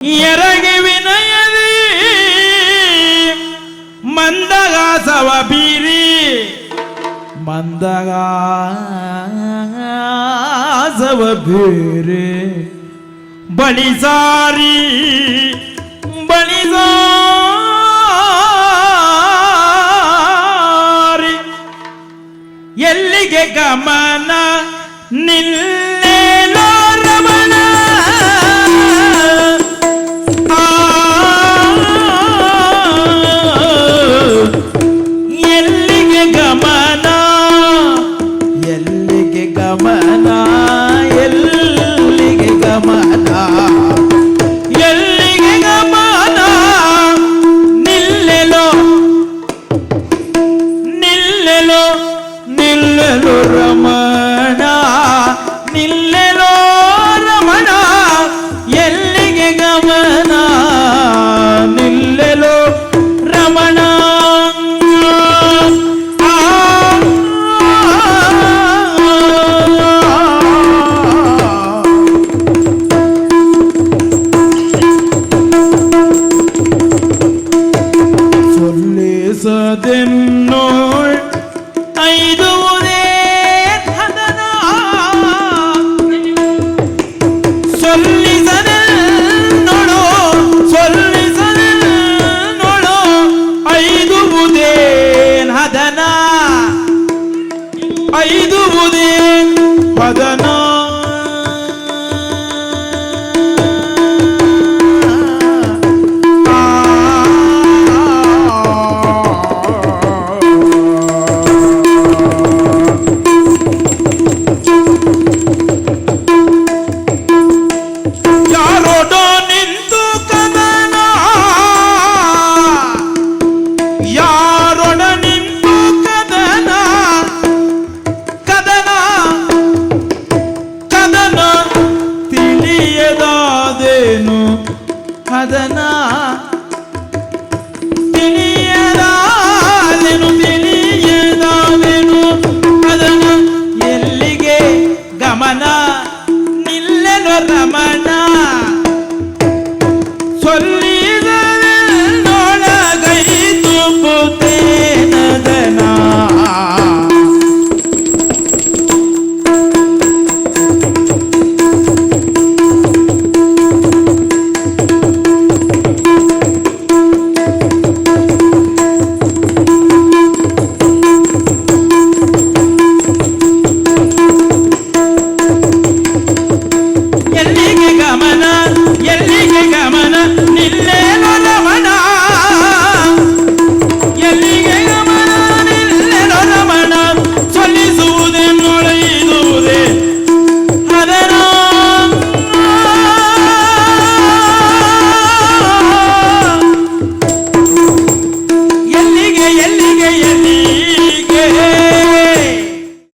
ಎರಗಿ ವಿನಯದಿ ಮಂದಗಾಸವ ಬೀರಿ ಮಂದಗಾಸವ ಬೀರಿ ಬಳಿಸಾರಿ ಬಳಿಸಾರಿ ಎಲ್ಲಿಗೆ ಗಮನ ನಿಲ್ಲೇಲೋ ರಮಣ ನಿಲ್ಲೆಲೋ ರಮಣ ಎಲ್ಲಿಗೆ ಗಮನ ನಿಲ್ಲೆಲೋ ರಮಣ ಆ, ಕದನ ತಿಳಿಯದಾಲೆನು ತಿಳಿಯದಾದೇನು. ಕದನ ಎಲ್ಲಿಗೆ ಗಮನ? ನಿಲ್ಲೆನು ರಮಣ.